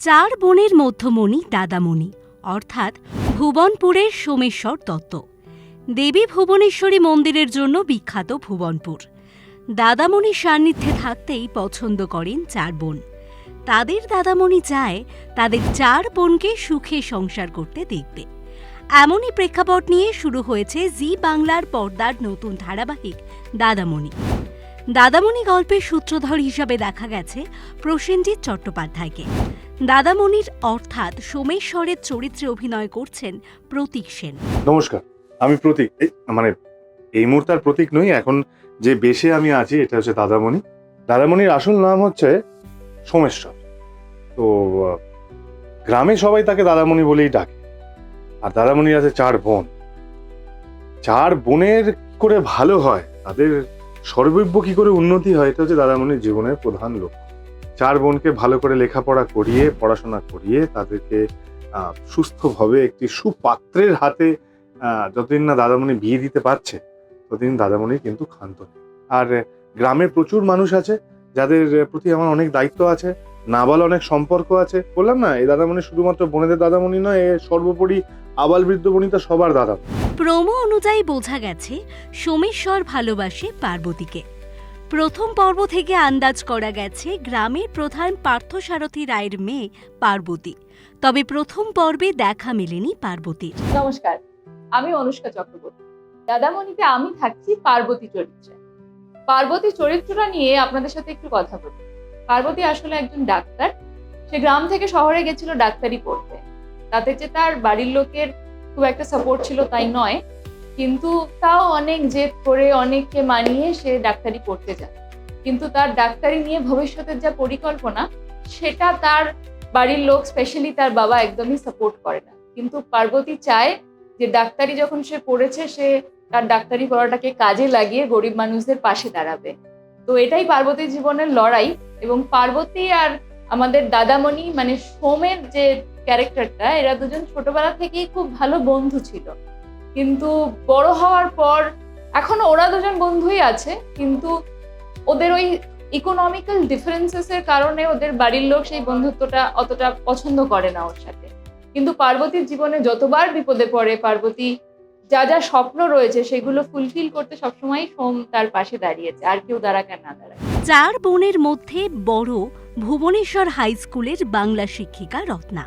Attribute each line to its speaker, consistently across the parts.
Speaker 1: চার বোনের মধ্যমণি দাদামণি, অর্থাৎ ভুবনপুরের সোমেশ্বর দত্ত। দেবী ভুবনেশ্বরী মন্দিরের জন্য বিখ্যাত ভুবনপুর। দাদামণির সান্নিধ্যে থাকতেই পছন্দ করেন চার বোন। তাদের দাদামণি চায় তাদের চার বোনকে সুখে সংসার করতে দেখতে। এমনই প্রেক্ষাপট নিয়ে শুরু হয়েছে জি বাংলার পর্দার নতুন ধারাবাহিক দাদামণি। দাদামণি গল্পের সূত্রধর হিসাবে দেখা গেছে প্রসেনজিৎ চট্টোপাধ্যায়কে। দাদামণির অর্থাৎ সোমেশ্বরের চরিত্রে অভিনয় করছেন প্রতীক সেন।
Speaker 2: নমস্কার, আমি প্রতীক। মানে এই মুহূর্তে আর প্রতীক নই, এখন যে বেশে আমি আছি, এটা হচ্ছে দাদামণি। দাদামণির আসল নাম হচ্ছে সোমেশ্বর। তো গ্রামে সবাই তাকে দাদামণি বলেই ডাকে। আর দাদামণির আছে চার বোন। চার বোনের করে ভালো হয়, তাদের সর্বৈব কি করে উন্নতি হয়, এটা হচ্ছে দাদামণির জীবনের প্রধান লক্ষ্য। চার বোনকে ভালো করে লেখাপড়া করিয়ে পড়াশোনা করিয়ে তাদেরকে সুস্থভাবে একটি সুপাত্রের হাতে যতদিন না দাদামণি বিয়ে দিতে পারছে ততদিন দাদামণি কিন্তু ক্ষান্ত আর আহ, গ্রামে প্রচুর মানুষ আছে যাদের প্রতি আমার অনেক দায়িত্ব আছে নাবাল অনেক সম্পর্ক আছে। বললাম না এই দাদামণি শুধুমাত্র বোনেদের দাদামণি নয় এ সর্বোপরি আবাল বৃদ্ধ বনিতা সবার দাদা।
Speaker 1: প্রোমো অনুযায়ী বোঝা গেছে সোমেশ্বর ভালোবাসে পার্বতীকে। প্রথম পর্ব থেকে আন্দাজ করা গেছে গ্রামের প্রধান পার্থসারথী রায়ের মেয়ে পার্বতী। তবে প্রথম পর্বে দেখা মেলেনি পার্বতীর।
Speaker 3: নমস্কার, আমি অনুষ্কা চক্রবর্তী। দাদামণিতে আমি থাকছি পার্বতী চরিত্রে। পার্বতী চরিত্রটা নিয়ে আপনাদের সাথে একটু কথা বলি। পার্বতী আসলে একজন ডাক্তার। সে গ্রাম থেকে শহরে গেছিল ডাক্তারি পড়তে। তাতে যে তার বাড়ির লোকের খুব একটা সাপোর্ট ছিল তাই নয়। কিন্তু তাও অনেক জেদ করে, অনেককে মানিয়ে সে ডাক্তারি পড়তে যায়। কিন্তু তার ডাক্তারি নিয়ে ভবিষ্যতের যা পরিকল্পনা, সেটা তার বাড়ির লোক স্পেশালি তার বাবা একদমই সাপোর্ট করে না। কিন্তু পার্বতী চায় যে ডাক্তারি যখন সে পড়েছে, সে তার ডাক্তারি পড়াটাকে কাজে লাগিয়ে গরিব মানুষদের পাশে দাঁড়াবে। তো এটাই পার্বতীর জীবনের লড়াই এবং পার্বতী আর আমাদের দাদামণি মানে সোমের যে ক্যারেক্টারটা এরা দুজন ছোটবেলা থেকেই খুব ভালো বন্ধু ছিল। কিন্তু বড় হওয়ার পর, এখনও ওরা দুজন বন্ধুই আছে, কিন্তু ওদের ওই ইকোনমিক্যাল ডিফারেন্সেস এর কারণে ওদের বাড়ির লোক সেই বন্ধুত্বটা অতটা পছন্দ করে না ওর সাথে। কিন্তু পার্বতীর জীবনে যতবার বিপদে পড়ে, পার্বতী যা যা স্বপ্ন রয়েছে সেগুলো ফুলফিল করতে সবসময় সোম তার পাশে দাঁড়িয়েছে, আর কেউ দাঁড়াক আর না দাঁড়াক।
Speaker 1: চার বোনের মধ্যে বড় ভুবনেশ্বর হাই স্কুলের বাংলা শিক্ষিকা রত্না।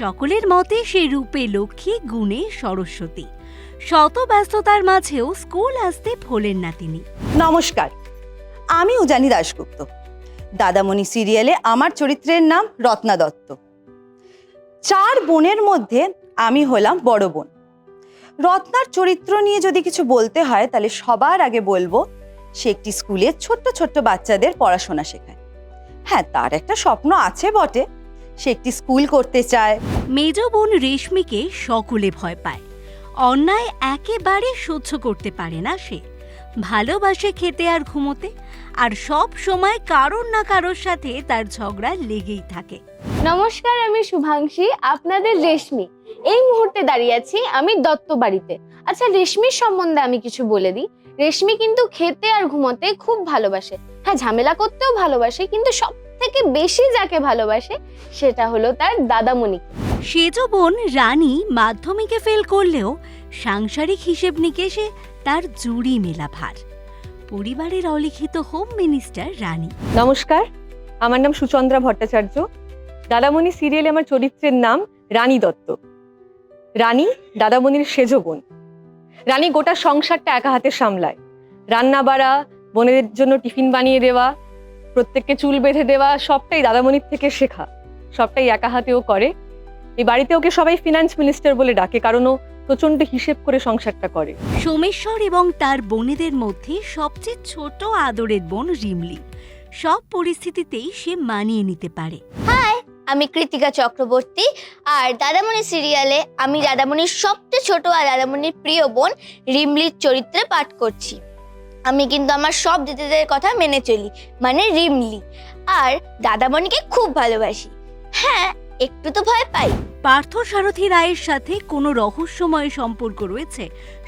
Speaker 1: সকলের মতে সে রূপে লক্ষ্মী, গুণে সরস্বতী। শত ব্যস্ততার মাঝেও স্কুল আসতে ভোলেন না তিনি।
Speaker 4: নমস্কার আমি উজানি দাশগুপ্ত। দাদামণি সিরিয়ালে আমার চরিত্রের নাম রত্না দত্ত। চার বোনের মধ্যে আমি হলাম বড় বোন। রত্নার চরিত্র নিয়ে যদি কিছু বলতে হয় তাহলে সবার আগে বলব সে একটি স্কুলে ছোট্ট ছোট্ট বাচ্চাদের পড়াশোনা শেখায়। হ্যাঁ তার একটা স্বপ্ন আছে বটে সে একটি স্কুল করতে চায়।
Speaker 1: মেজ বোন রেশমিকে সকলে ভয় পায়। অন্যায় একেবারে সহ্য করতে পারে না সে। ভালোবাসে খেতে আর ঘুমোতে, আর সব সময় কারোর না কারোর সাথে তার ঝগড়া লেগেই থাকে।
Speaker 5: নমস্কার, আমি শুভাংশী, আপনাদের রেশমি। এই মুহূর্তে দাঁড়িয়ে আছি আমি দত্ত বাড়িতে। আচ্ছা রেশমির সম্বন্ধে আমি কিছু বলে দিই। রেশমি কিন্তু খেতে আর ঘুমোতে খুব ভালোবাসে। হ্যাঁ ঝামেলা করতেও ভালোবাসে, কিন্তু সব থেকে বেশি যাকে ভালোবাসে, সেটা হলো তার দাদামণি।
Speaker 1: সেজ বোন রানী মাধ্যমিকে ফেল করলেও সাংসারিক হিসেব নিকেশে তার জুড়ি মেলা ভার পরিবারের অলিখিত হোম মিনিস্টার রানী।
Speaker 6: নমস্কার, আমার নাম সুচন্দ্রা ভট্টাচার্য। দাদামণি সিরিয়ালে আমার চরিত্রের নাম রানী দত্ত। রানী দাদামণির সেজ বোন। রানী গোটা সংসারটা একা হাতে সামলায়। রান্না বাড়া বোনেদের জন্য টিফিন বানিয়ে দেওয়া, প্রত্যেককে চুল বেঁধে দেওয়া, সবটাই দাদামণির থেকে শেখা। সবটাই একা হাতেও করে। এই বাড়িতে ওকে সবাই ফিনান্স মিনিস্টার বলে ডাকে কারণ ও প্রচণ্ড হিসেব করে সংসারটা করে।
Speaker 1: সোমেশ্বর এবং তার বোনেদের মধ্যে সবচেয়ে ছোট আদরের বোন রিমলি। সব পরিস্থিতিতেই সে মানিয়ে নিতে পারে।
Speaker 7: আমি কৃতিকা চক্রবর্তী আর দাদামণি সিরিয়ালে আমি দাদামণির সবচেয়ে ছোট আর দাদামণির প্রিয় বোন রিমলির চরিত্রে পাঠ করছি। আমি কিন্তু আমার সব দিদিদের কথা মেনে চলি মানে রিমলি। আর দাদামণিকে খুব ভালোবাসি। হ্যাঁ একটু তো ভয় পাই।
Speaker 1: পার্থ সারথী রায়ের সাথে কোনো রহস্যময় সম্পর্ক রয়েছে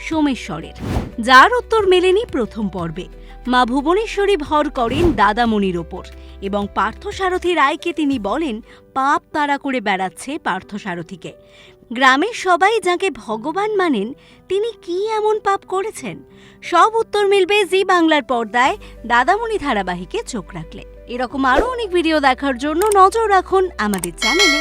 Speaker 1: সোমেশ্বরের, যার উত্তর মেলেনি প্রথম পর্বে। মা ভুবনেশ্বরী ভর করেন দাদামণির ওপর এবং পার্থসারথী রায়কে তিনি বলেন, পাপ তাড়া করে বেড়াচ্ছে পার্থসারথীকে। গ্রামের সবাই যাকে ভগবান মানেন, তিনি কি এমন পাপ করেছেন? সব উত্তর মিলবে জি বাংলার পর্দায়। দাদামণি ধারাবাহিকে চোখ রাখলে। এরকম আরও অনেক ভিডিও দেখার জন্য নজর রাখুন আমাদের চ্যানেলে।